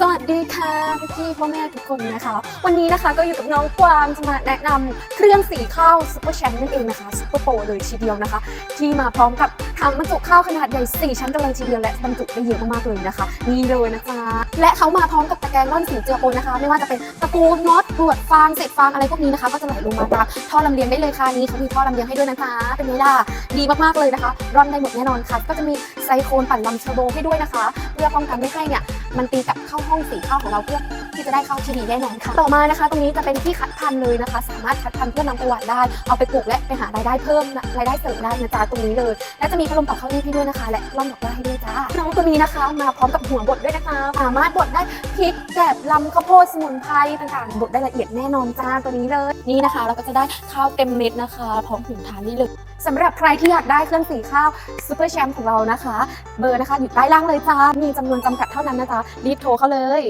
สวัสดีค่ะพี่พ่อแม่ทุกคนนะคะ วันนี้นะคะก็อยู่กับน้องกวางจะมาแนะนำเครื่องสีข้าวซุปเปอร์แชมป์นั่นเองนะคะซุปเปอร์โปรเลยทีเดียวนะคะ ที่มาพร้อมกับ ถังบรรจุข้าวขนาดใหญ่ 4 ชั้นกันเลยทีเดียวและบรรจุได้เยอะมากๆเลยนะคะ นี่เลยนะคะและเขามาพร้อมกับตะแกรงร่อนสีเจือปนนะคะ ไม่ว่าจะเป็นตะปูน็อตกรวดฟางเศษฟางอะไรพวกนี้นะคะ ก็จะไหลลงมาตามท่อลำเลียงได้เลยค่ะนี่เขามีท่อลำเลียงให้ด้วยนะคะเป็นไงล่ะดีมากๆเลยนะคะ ร่อนได้หมดแน่นอนค่ะ ก็จะมีไซโคนปั่นลำเทอร์โบให้ด้วยนะคะ เพื่อป้องกันไม่ให้เนี่ยมันตีกับเข้าห้องสีข้าวของเราเพื่อที่จะได้ข้าวที่ดีแน่นอนค่ะ ต่อมานะคะ ตรงนี้จะเป็นที่คัดพันธุ์เลยนะคะ สามารถคัดพันธุ์เพื่อนำไปหวานได้ เอาไปปลูกและไปหารายได้เพิ่มรายได้เสริมได้นะจ๊ะตรงนี้เลย และจะมีพัดลมปรับเข้ารีดให้ด้วยนะคะ และร่อนดอกไม้ให้ด้วยจ้าน้องตัวนี้นะคะ มาพร้อมกับหัวบดด้วยนะคะสามารถบดได้พริกแกบลำข้าวโพดสมุนไพรต่างๆบดได้ละเอียดแน่นอนจ้าตัวนี้เลย นี่นะคะ เราก็จะได้ข้าวเต็มเม็ดนะคะ พร้อมหุงทานนี่เลยสำหรับใครที่อยากได้เครื่องสีข้าวซูเปอร์แชมป์ของเรานะคะ เบอร์นะคะอยู่ใต้ล่างเลยจ้ามีจำนวนจำกัดเท่านั้นนะจ๊ะรีบโทรเข้าเลย